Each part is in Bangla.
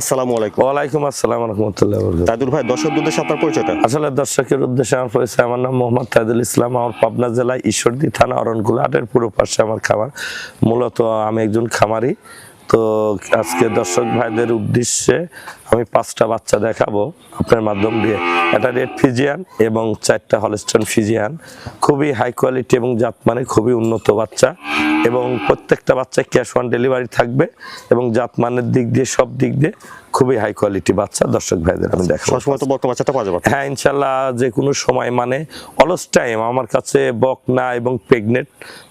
আসসালামু আলাইকুম। ওয়ালাইকুম আসসালাম রহমতুল্লাহ ভাই দর্শক উদ্দেশ্যে আপনার পরিচয়টা? আসলে দর্শকের উদ্দেশ্যে আমার পরিচয় আমার নাম মোহাম্মদ তাইদুল ইসলাম। আমার পাবনা জেলা ঈশ্বরদী থানা পুরো পাশে আমার খামার। মূলত আমি একজন খামারি। তো আজকে দর্শক ভাইদের উদ্দেশ্যে আমি পাঁচটা বাচ্চা দেখাবো আপনার মাধ্যম দিয়ে। একটা রেড ফিজিয়ান এবং চারটা হলস্টন ফিজিয়ান। খুবই হাই কোয়ালিটি এবং জাত মানে খুবই উন্নত বাচ্চা এবং প্রত্যেকটা বাচ্চায় ক্যাশ অন ডেলিভারি থাকবে এবং জাত মানের দিক দিয়ে সব দিক দিয়ে খুবই হাই কোয়ালিটি বাচ্চা। দর্শক ভাইদের আমি দেখাবো। সবসময় তো বাচ্চাটা পাওয়া যাবে হ্যাঁ ইনশাল্লাহ যে কোনো সময় মানে অলস টাইম আমার কাছে বকনা এবং প্রেগনেন্ট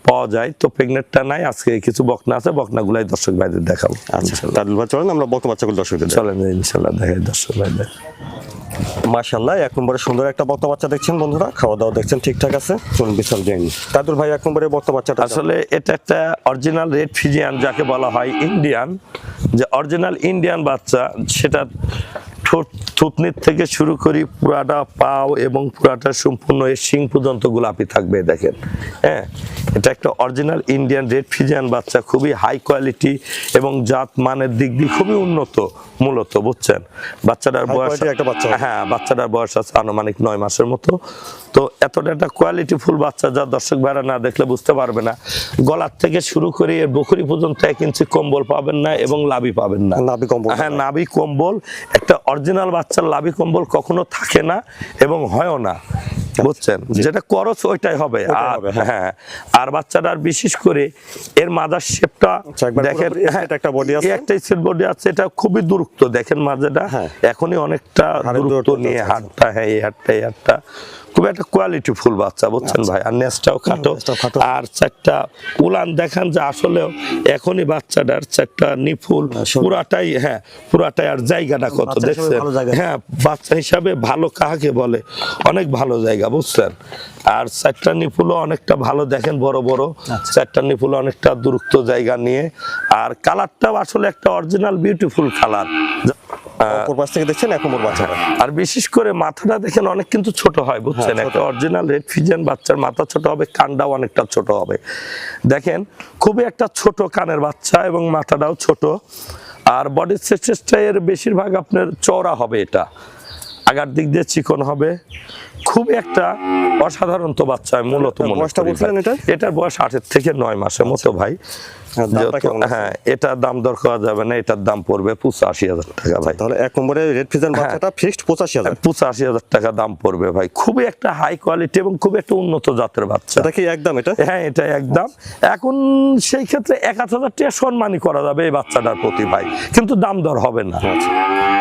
পাওয়া যায়। তো প্রেগনেন্টটা নাই আজকে কিছু বকনা আছে বকনাগুলাই দর্শক ভাইদের দেখাবো। আচ্ছা চলেন আমরা বর্তমান বাচ্চাগুলো দর্শকদের চলেন ইনশাল্লাহ দেখাই দর্শক ভাইদের মাশাল্লাহ এক সুন্দর একটা বক্ত বাচ্চা দেখছেন বন্ধুরা খাওয়া দাওয়া দেখছেন, ঠিকঠাক আছে? চলুন বিশাল যায়নি তাইদুল ভাই, এক বক্তা বাচ্চাটা আসলে এটা একটা অরিজিনাল রেড ফিজিয়ান যাকে বলা হয় ইন্ডিয়ান যে অরিজিনাল ইন্ডিয়ান বাচ্চা, সেটা ঠোঁট থুতনির থেকে শুরু করি পুরাটা পাও এবং পুরাটা সম্পূর্ণ এর শিং পর্যন্ত গোলাপি থাকবে দেখেন। হ্যাঁ এটা একটা অরিজিনাল ইন্ডিয়ান রেড ফিজিয়ান বাচ্চা খুবই হাই কোয়ালিটি এবং জাত মানের দিক দিয়ে খুবই উন্নত মূলত বুঝছেন? বাচ্চাটার বয়স একটা বাচ্চা হ্যাঁ বাচ্চাটার বয়স আছে আনুমানিক নয় মাসের মতো। তো এতটা একটা কোয়ালিটি ফুল বাচ্চা যা দর্শক ভাইরা না দেখলে বুঝতে পারবে না। গলার থেকে শুরু করে এর বকরি পর্যন্ত এক ইঞ্চি কম্বল পাবেন না এবং লাভি পাবেন না। নাভি কম্বল হ্যাঁ নাভি কম্বল একটা অরিজিনাল বাচ্চার লাভি কম্বল কখনো থাকে না এবং হয়ও না। বুঝছেন? যেটা করচ ওইটাই হবে। আর হ্যাঁ। হ্যাঁ আর বাচ্চাটার বিশেষ করে এর মাদার শেপটা আচ্ছা, দেখেন হ্যাঁ একটা body আছে। একটা সেট বডি আছে এটা খুবই দূরত্ব। দেখেন মাঝেটা হ্যাঁ। এখনই অনেকটা দূরত্ব দূরত্ব নিয়ে হাটটা হ্যাঁ এই হাটটা এই হাটটা খুব একটা কোয়ালিটি ফুল বাচ্চা বুঝছেন ভাই? আর নেসটাও খাটো। আর চারটা উলান দেখান যে আসলেও এখনই বাচ্চাটার চারটা নিফুল পুরাটাই হ্যাঁ পুরাটাই আর জায়গাটা কত দেখছেন? হ্যাঁ বাচ্চা হিসাবে ভালো কাহাকে বলে? অনেক ভালো জায়গা। বুঝছেন? আর চারটা নিপুলও অনেকটা ভালো দেখেন বড় বড়। আচ্ছা। চারটা নিপুল অনেকটা দূরত্ব জায়গা নিয়ে। আর কালারটাও আসলে একটা অরিজিনাল বিউটিফুল কালার অপর পাশ থেকে দেখছেন এক নম্বর বাচ্চাটা আর বিশেষ করে মাথাটা দেখেন অনেক কিন্তু ছোট হয় বুঝছেন? হ্যাঁ, একটা অরিজিনাল রেড ফিজিয়ান বাচ্চার মাথা ছোট হবে কানটাও অনেকটা ছোট হবে। দেখেন খুবই একটা ছোট কানের বাচ্চা এবং মাথাটাও ছোট। আর বডি স্ট্রাকচারটা এর বেশিরভাগ আপনার চওড়া হবে এটা। আগার দিক দিয়ে চিকন হবে। খুব একটা অসাধারণ তো বাচ্চা মূলত মনে বয়সটা বলছিলেন। এটার? এটার বয়স আটের থেকে নয় মাসের মতো ভাই হ্যাঁ? হ্যাঁ এটার দাম দর করা যাবে না এটার দাম পড়বে পঁচাশি হাজার টাকা ভাই। তাহলে এক নম্বরে রেড ফিজান হ্যাঁ। বাচ্চাটা ফিক্সড পঁচাশি হাজার। পঁচাশি হাজার টাকা দাম পড়বে ভাই। খুবই একটা হাই কোয়ালিটি এবং খুব একটা উন্নত জাতের বাচ্চা। এটা কি একদম এটা? হ্যাঁ এটা একদম। এখন সেই ক্ষেত্রে এক আধ হাজার টাকা সম্মানই করা যাবে এই বাচ্চাটার প্রতি ভাই। কিন্তু দাম দর হবে না।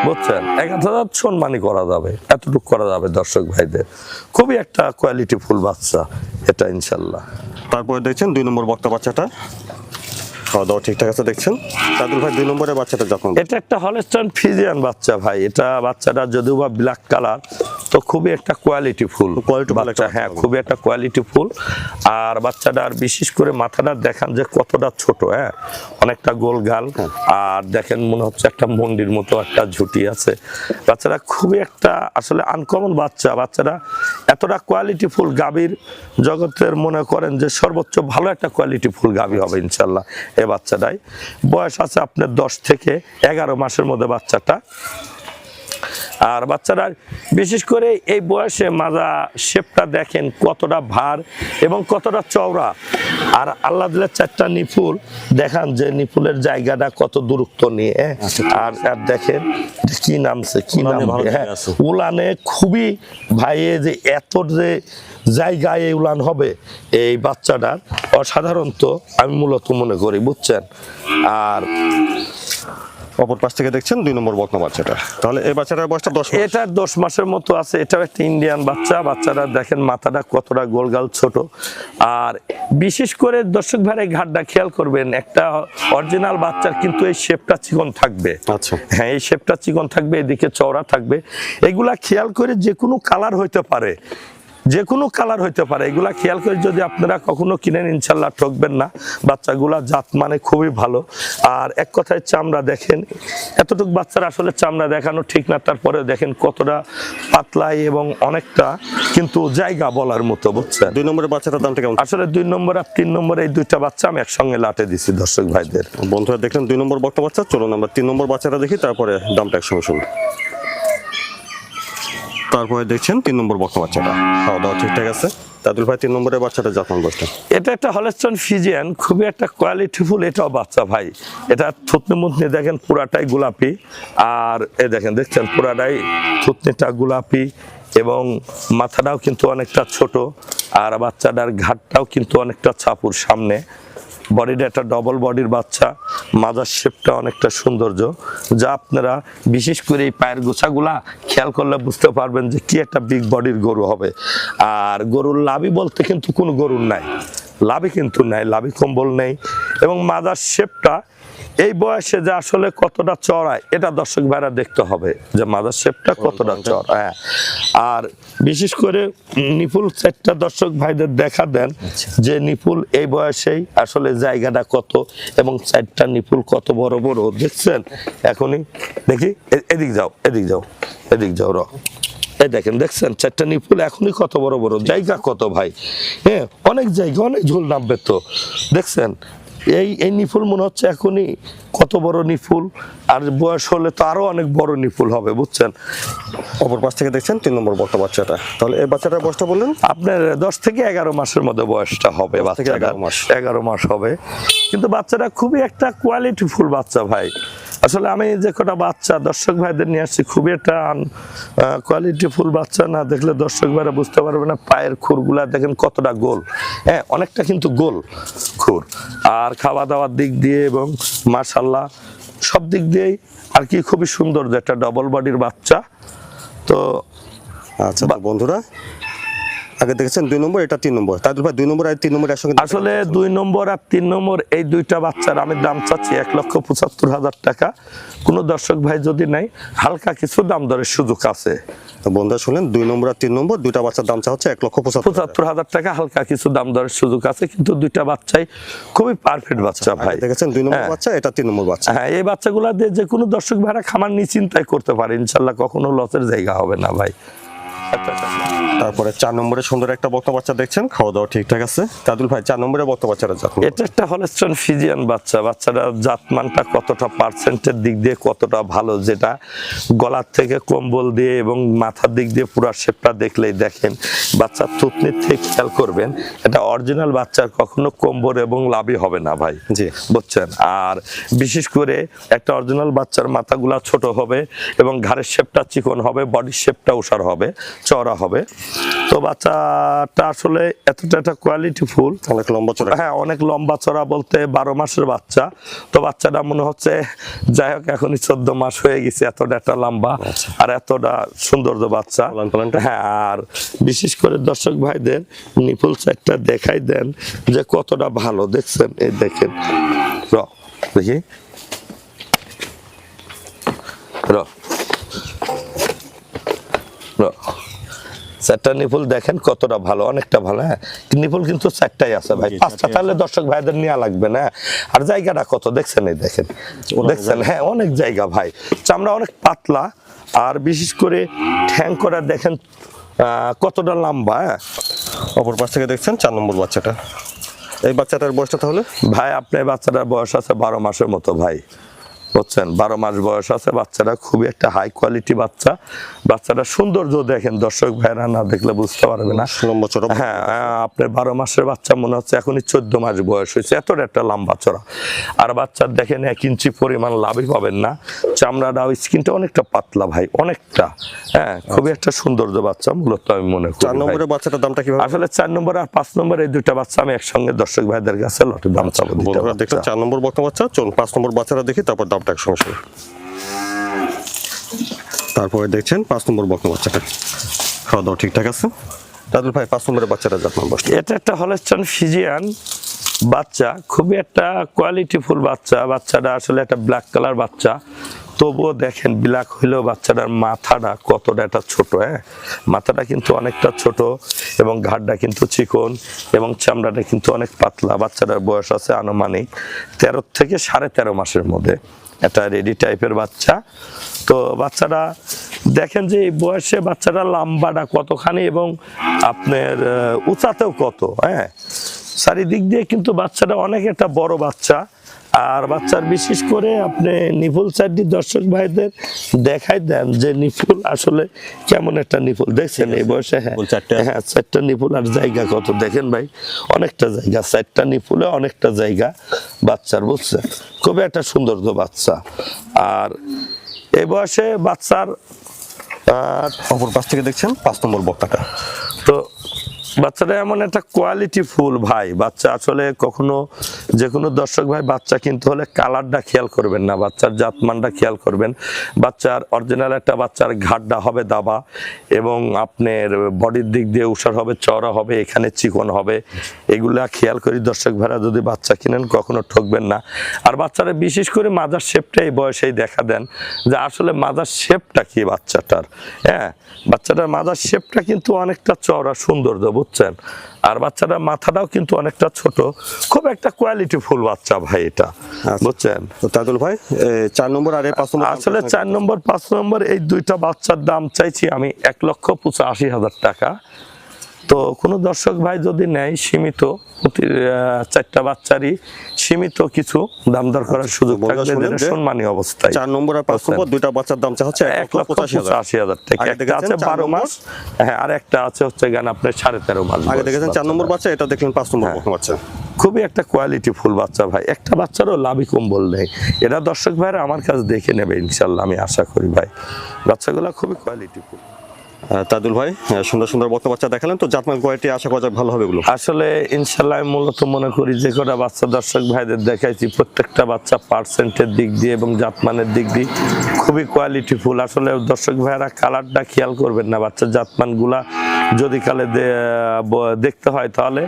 বুঝছেন? এক আধ হাজার সম্মানই করা যাবে এতটুকু করা যাবে দর্শক ভাইদের। খুবই একটা কোয়ালিটি ফুল বাচ্চা এটা ইনশাল্লাহ। তারপরে দেখছেন দুই নম্বর বক্তা বাচ্চাটা। খাওয়া দাওয়া ঠিকঠাক আছে দেখছেন? তাদুল ভাই দুই বাচ্চাটা এটা একটা হলস্টান ফিজিয়ান বাচ্চা ভাই। এটা বাচ্চাটা যদিও বা ব্ল্যাক কালার তো খুবই একটা কোয়ালিটি ফুল। বাচ্চা হ্যাঁ খুবই একটা কোয়ালিটি ফুল। আর বাচ্চাটার বিশেষ করে মাথাটা দেখান যে কতটা ছোট হ্যাঁ অনেকটা গোল গাল। হ্যাঁ। আর দেখেন মনে হচ্ছে একটা মন্ডির মতো একটা ঝুটি আছে। বাচ্চাটা খুবই একটা আসলে আনকমন বাচ্চা। বাচ্চাটা এতটা কোয়ালিটি ফুল গাভীর জগতের মনে করেন যে সর্বোচ্চ ভালো একটা কোয়ালিটি ফুল গাভী হবে ইনশাল্লাহ এ বাচ্চাটাই। বয়স আছে আপনার দশ থেকে এগারো মাসের মধ্যে বাচ্চাটা। আর বাচ্চারা বিশেষ করে এই বয়সে মাজা শেপটা দেখেন কতটা ভার এবং কতটা চওড়া। আর আল্লাহ দিলের চারটা নিপুল দেখান যে নিপুলের জায়গাটা কত দূরত্ব নিয়ে হ্যাঁ? আর আর দেখেন কি নামছে কি নাম হ্যাঁ? উলানে খুবই ভাইয়ে যে এত যে জায়গায় এই উলান হবে এই বাচ্চাটার অসাধারণত আমি মূলত মনে করি বুঝছেন? আর অপর পাশ থেকে দেখছেন দুই নম্বর বক্তা বাচ্চাটা। তাহলে এই বাচ্চাটার বয়সটা দশ। এটার দশ মাসের মতো আছে এটাও একটা ইন্ডিয়ান বাচ্চা। বাচ্চারা দেখেন মাথাটা কতটা গোলগাল ছোট। আর বিশেষ করে দর্শক ভাইয়ের ঘাটটা খেয়াল করবেন একটা অরিজিনাল বাচ্চার কিন্তু এই শেপটা চিকন থাকবে। আচ্ছা। হ্যাঁ এই শেপটা চিকন থাকবে এদিকে চওড়া থাকবে। এগুলা খেয়াল করে যে কোনো কালার হইতে পারে। যে কোনো কালার হইতে পারে। এগুলা খেয়াল করে যদি আপনারা কখনো কিনেন ইনশাল্লাহ ঠকবেন না। বাচ্চাগুলা জাত মানে খুবই ভালো। আর এক কথায় চামড়া দেখেন এতটুকু বাচ্চারা আসলে চামড়া দেখানো ঠিক না তারপরে দেখেন কতটা পাতলাই এবং অনেকটা কিন্তু জায়গা বলার মতো বুঝছেন? দুই নম্বরের বাচ্চাটার দামটা কেমন? আসলে দুই নম্বর আর তিন নম্বর এই দুইটা বাচ্চা আমি একসঙ্গে লাটে দিছি দর্শক ভাইদের। বন্ধুরা দেখলেন দুই নম্বর বক্তা বাচ্চা চলুন আমরা তিন নম্বর বাচ্চাটা দেখি তারপরে দামটা একসঙ্গে শুনুন তারপরে দেখছেন তিন নম্বর বক্তা বাচ্চাটা। খাওয়া দাওয়া ঠিকঠাক আছে? তাদুল ভাই তিন নম্বরের বাচ্চাটা যত্ন বসটা এটা একটা হলেস্টন ফিজিয়ান খুবই একটা কোয়ালিটিফুল এটাও বাচ্চা ভাই। এটা থুতনি মুতনি দেখেন পুরাটাই গোলাপি। আর এ দেখেন, দেখছেন পুরাটাই থুতনিটা গোলাপি এবং মাথাটাও কিন্তু অনেকটা ছোট। আর বাচ্চাটার ঘাটটাও কিন্তু অনেকটা ছাপুর সামনে। বডিটা একটা ডবল বডির বাচ্চা মাজার শেপটা অনেকটা সৌন্দর্য, যা আপনারা বিশেষ করে এই পায়ের গোছাগুলা খেয়াল করলে বুঝতে পারবেন যে কি একটা বিগ বডির গরু হবে। আর গরুর লাভই বলতে কিন্তু কোনো গরুর নাই লাভি কিন্তু নাই লাভি কম্বল নেই। এবং মাজার শেপটা এই বয়সে যে আসলে কতটা চড়ায় এটা দর্শক ভাইরা দেখতে হবে যে মাদার শেপটা কতটা চড়া হ্যাঁ। আর বিশেষ করে নিপুল চারটা দর্শক ভাইদের দেখা দেন যে নিপুল এই বয়সেই আসলে জায়গাটা কত এবং চারটা নিপুল কত বড় বড় দেখছেন? এখনই দেখি এদিক যাও এদিক যাও এদিক যাও র। এই দেখেন দেখছেন? চারটা নিপুল এখনই কত বড় বড় জায়গা কত ভাই? হ্যাঁ অনেক জায়গা অনেক ঝোল নামবে তো দেখছেন? এই এই নিফুল মনে হচ্ছে এখনই কত বড় নিফুল? আর বয়স হলে তো আরও অনেক বড় নিফুল হবে বুঝছেন? অপর পাশ থেকে দেখছেন তিন নম্বর বড় বাচ্চাটা। তাহলে এই বাচ্চাটার বয়সটা বললেন? আপনার দশ থেকে এগারো মাসের মধ্যে বয়সটা হবে থেকে এগারো মাস। এগারো মাস হবে। কিন্তু বাচ্চাটা খুবই একটা কোয়ালিটিফুল বাচ্চা ভাই। আসলে আমি যে কটা বাচ্চা দর্শক ভাইদের নিয়ে আসছি খুবই একটা কোয়ালিটিফুল বাচ্চা না দেখলে দর্শক ভাইরা বুঝতে পারবে না পায়ের খুরগুলা দেখেন কতটা গোল। হ্যাঁ অনেকটা কিন্তু গোল খুর। আর খাওয়া দাওয়ার দিক দিয়ে এবং মার্শাল্লাহ সব দিক দিয়েই আর কি খুবই সুন্দর একটা ডবল বডির বাচ্চা। তো আচ্ছা বন্ধুরা আগে দেখেছেন দুই নম্বর এটা তিন নম্বর। তাদের দুই নম্বর আর তিন নম্বর একসঙ্গে আসলে দুই নম্বর আর তিন নম্বর এই দুইটা বাচ্চার আমি দাম চাচ্ছি এক লক্ষ পঁচাত্তর হাজার টাকা। কোনো দর্শক ভাই যদি নাই হালকা কিছু দাম দরের সুযোগ আছে। বন্ধুরা শুনলেন দুই নম্বর আর তিন নম্বর দুইটা বাচ্চার দাম চা হচ্ছে এক লক্ষ পঁচাত্তর হাজার। টাকা হালকা কিছু দাম দরের সুযোগ আছে কিন্তু দুইটা বাচ্চাই খুবই পারফেক্ট বাচ্চা ভাই। দেখেছেন দুই নম্বর হ্যাঁ। বাচ্চা এটা তিন নম্বর বাচ্চা। হ্যাঁ এই বাচ্চাগুলা দিয়ে যে কোনো দর্শক ভাইরা খামার নিশ্চিন্তায় করতে পারে ইনশাল্লাহ কখনো লসের জায়গা হবে না ভাই। আচ্ছা, আচ্ছা। তারপরে চার নম্বরে সুন্দর একটা বক্তা বাচ্চা দেখছেন খাওয়া দাওয়া ঠিকঠাক আছে। তাদুল ভাই চার নম্বরে বক্তা বাচ্চাটা যত্ন এটা একটা হলেস্টন ফিজিয়ান বাচ্চা। বাচ্চাটা জাতমানটা কতটা পার্সেন্টের দিক দিয়ে কতটা ভালো যেটা গলার থেকে কম্বল দিয়ে এবং মাথার দিক দিয়ে পুরা শেপটা দেখলেই দেখেন। বাচ্চার থুতনির থেকে খেয়াল করবেন এটা অরিজিনাল বাচ্চার কখনো কম্বল এবং লাভই হবে না ভাই। জি। বুঝছেন? আর বিশেষ করে একটা অরিজিনাল বাচ্চার মাথাগুলা ছোট হবে এবং ঘাড়ের শেপটা চিকন হবে বডির শেপটা উষার হবে চওড়া হবে। তো বাচ্চাটা আসলে এতটা একটা কোয়ালিটি ফুল। অনেক লম্বা চড়া। হ্যাঁ অনেক লম্বা চড়া বলতে বারো মাসের বাচ্চা। তো বাচ্চাটা মনে হচ্ছে যাই হোক এখনই চোদ্দ মাস হয়ে গেছে এতটা একটা লম্বা আর এতটা সৌন্দর্য বাচ্চা। হ্যাঁ আর বিশেষ করে দর্শক ভাইদের নিপুল সাইডটা দেখাই দেন যে কতটা ভালো। দেখছেন এই দেখেন। র দেখি। র। র। চারটা নিপুল দেখেন কতটা ভালো অনেকটা ভালো হ্যাঁ? নিপুল কিন্তু চারটাই আছে ভাই। পাঁচটা তাহলে দর্শক ভাইদের নেওয়া লাগবে না। আর জায়গাটা কত দেখছেন এই দেখেন? দেখছেন হ্যাঁ অনেক জায়গা ভাই। চামড়া অনেক পাতলা আর বিশেষ করে ঠ্যাং করা দেখেন কতটা লম্বা হ্যাঁ? অপর পাশ থেকে দেখছেন চার নম্বর বাচ্চাটা। এই বাচ্চাটার বয়সটা তাহলে? ভাই আপনার বাচ্চাটার বয়স আছে বারো মাসের মতো ভাই। বুঝছেন? বারো মাস বয়স আছে বাচ্চাটা খুবই একটা হাই কোয়ালিটি বাচ্চা। বাচ্চাটা সৌন্দর্য দেখেন দর্শক ভাইরা না দেখলে বুঝতে পারবে না। হ্যাঁ আপনার বারো মাসের বাচ্চা মনে হচ্ছে এখনই চোদ্দ মাস বয়স হয়েছে এতটা একটা লম্বা চড়া। আর বাচ্চার দেখেন এক ইঞ্চি পরিমাণ লাভই পাবেন না। চামড়াটা স্কিনটা অনেকটা পাতলা ভাই অনেকটা। হ্যাঁ খুবই একটা সৌন্দর্য বাচ্চা মূলত আমি মনে করি চার। নম্বরের বাচ্চাটার দামটা কীভাবে? আসলে চার নম্বর আর পাঁচ নম্বর এই দুইটা বাচ্চা আমি একসঙ্গে দর্শক ভাইদের কাছে লটের দাম চাবো। চার নম্বর বাচ্চা চলুন পাঁচ নম্বর বাচ্চাটা দেখি তারপর দামটা একসঙ্গে শুনি তারপরে দেখছেন পাঁচ নম্বর বক্তা বাচ্চাটা। খাওয়া দাওয়া ঠিকঠাক আছে? দাদুল ভাই, পাঁচ নম্বরের বাচ্চাটা যত্ন বসছে এটা একটা হলেস্টন ফিজিয়ান বাচ্চা, খুবই একটা কোয়ালিটিফুল বাচ্চা। বাচ্চাটা আসলে একটা ব্ল্যাক কালার বাচ্চা। তবুও দেখেন, ব্ল্যাক হইলেও বাচ্চাটার মাথাটা কতটা একটা ছোট হ্যাঁ? মাথাটা কিন্তু অনেকটা ছোট এবং ঘাড়টা কিন্তু চিকন এবং চামড়াটা কিন্তু অনেক পাতলা। বাচ্চাটার বয়স আছে আনুমানিক তেরো থেকে সাড়ে তেরো মাসের মধ্যে। একটা রেডি টাইপের বাচ্চা। তো বাচ্চাটা, দেখেন যে এই বয়সে বাচ্চাটা লাম্বাটা কতখানি এবং আপনার উঁচাতেও কত হ্যাঁ? চারিদিক দিয়ে কিন্তু বাচ্চাটা অনেক একটা বড় বাচ্চা। আর বাচ্চার বিশেষ করে আপনি নিফুল চারটি দর্শক ভাইদের দেখাই দেন যে নিফুল আসলে কেমন একটা নিফুল। দেখছেন এই বয়সে হ্যাঁ। চারটে। হ্যাঁ চারটা নিফুল আর জায়গা কত? দেখেন ভাই অনেকটা জায়গা। চারটা নিফুলে অনেকটা জায়গা বাচ্চার বুঝছেন? খুবই একটা সুন্দর তো বাচ্চা। আর এই বয়সে বাচ্চার আহ, অপর পাশ থেকে দেখছেন পাঁচ নম্বর বক্তাটা। বাচ্চাটা এমন একটা কোয়ালিটি ফুল ভাই। বাচ্চা আসলে কখনো যে কোনো দর্শক ভাই বাচ্চা কিনতে হলে কালারটা খেয়াল করবেন না, বাচ্চার জাতমানটা খেয়াল করবেন। বাচ্চার অরিজিনাল একটা বাচ্চার ঘাটটা হবে দাবা এবং আপনার বডির দিক দিয়ে উষার হবে চড়া হবে, এখানে চিকন হবে। এগুলা খেয়াল করি দর্শক ভাইরা, যদি বাচ্চা কিনেন কখনো ঠকবেন না। আর বাচ্চারা বিশেষ করে মাজার শেপটা এই বয়সেই দেখা দেন যে আসলে মাজার শেপটা কি বাচ্চাটার হ্যাঁ? বাচ্চাটার মাজার শেপটা কিন্তু অনেকটা চওড়া সৌন্দর্য বুঝছেন? আর বাচ্চাটা মাথাটাও কিন্তু অনেকটা ছোট। খুব একটা কোয়ালিটি ফুল বাচ্চা ভাই এটা বুঝছেন? তো তাদুল ভাই চার নম্বর আর পাঁচ নম্বর আসলে চার নম্বর পাঁচ নম্বর এই দুইটা বাচ্চার দাম চাইছি আমি এক লক্ষ পঁচাশি হাজার টাকা। তো কোনো দর্শক ভাই যদি নেয় সীমিত প্রতি চারটা বাচ্চারই সীমিত কিছু দাম দর করার সুযোগ বন্ধুরা থাকবে সম্মানী অবস্থায়। চার নম্বর আর পাঁচ নম্বর দুইটা বাচ্চার দাম হচ্ছে এক লক্ষ পঁচাশি হাজার। টাকা। একটা আছে বারো মাস হ্যাঁ আর একটা আছে হচ্ছে গান আপনার সাড়ে তেরো মাস আগে দেখেছেন চার নম্বর বাচ্চা? এটা দেখলেন পাঁচ নম্বর হ্যাঁ। বাচ্চা। খুবই একটা কোয়ালিটি ফুল বাচ্চা ভাই। একটা বাচ্চারও লাভই কম্বল নেই। এরা দর্শক ভাইরা আমার কাছে দেখে নেবে ইনশাল্লাহ আমি আশা করি ভাই। বাচ্চাগুলো খুবই কোয়ালিটি ফুল। তাদুল ভাই সুন্দর সুন্দর বক্তা বাচ্চা দেখালেন। তো জাতমান কোয়ালিটি আশা করা যাক ভালো হবে এগুলো। আসলে ইনশাল্লাহ আমি মূলত মনে করি যে কটা বাচ্চা দর্শক ভাইদের দেখাইছি, প্রত্যেকটা বাচ্চা পার্সেন্টের দিক দিয়ে এবং জাতমানের দিক দিয়ে খুবই কোয়ালিটিফুল আসলে দর্শক ভাইয়েরা কালারটা খেয়াল করবেন না, বাচ্চার জাতমানগুলা যদি কালে দেখতে হয় তাহলে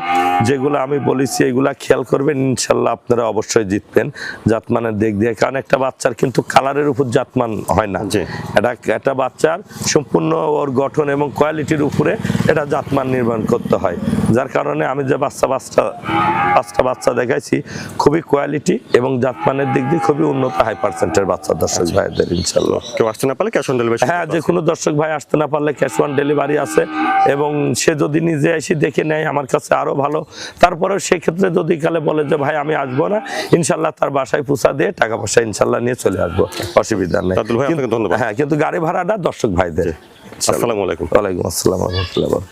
যেগুলো আমি বলেছি এগুলা খেয়াল করবেন ইনশাল্লাহ আপনারা অবশ্যই জিতবেন জাতমানের দিক দিয়ে। কারণ একটা বাচ্চার কিন্তু কালারের উপর জাতমান হয় না। এটা একটা বাচ্চার সম্পূর্ণ ওর গঠন এবং কোয়ালিটির উপরে এটা জাতমান নির্মাণ করতে হয়। যার কারণে আমি যে বাচ্চা বাচ্চা পাঁচটা বাচ্চা দেখাইছি খুবই কোয়ালিটি এবং জাতমানের দিক দিয়ে খুবই উন্নত হাই পার্সেন্টের বাচ্চা দর্শক ভাইদের ইনশাল্লাহ। কেউ আসতে না পারলে ক্যাশ অন ডেলিভারি হ্যাঁ যে কোনো দর্শক ভাই আসতে না পারলে ক্যাশ অন ডেলিভারি আছে। এবং সে যদি নিজে এসে দেখে নেয় আমার কাছে আরও ভালো। তারপরেও সেক্ষেত্রে যদি কালে বলে যে ভাই আমি আসব না। ইনশাল্লাহ তার বাসায় পুষা দিয়ে টাকা পয়সা ইনশাল্লাহ নিয়ে চলে আসব। অসুবিধা নেই। ধন্যবাদ। হ্যাঁ কিন্তু গাড়ি ভাড়াটা দর্শক ভাইদের। আসসালামু আলাইকুম। ওয়ালাইকুম আসসালাম রহমতুল্লাহ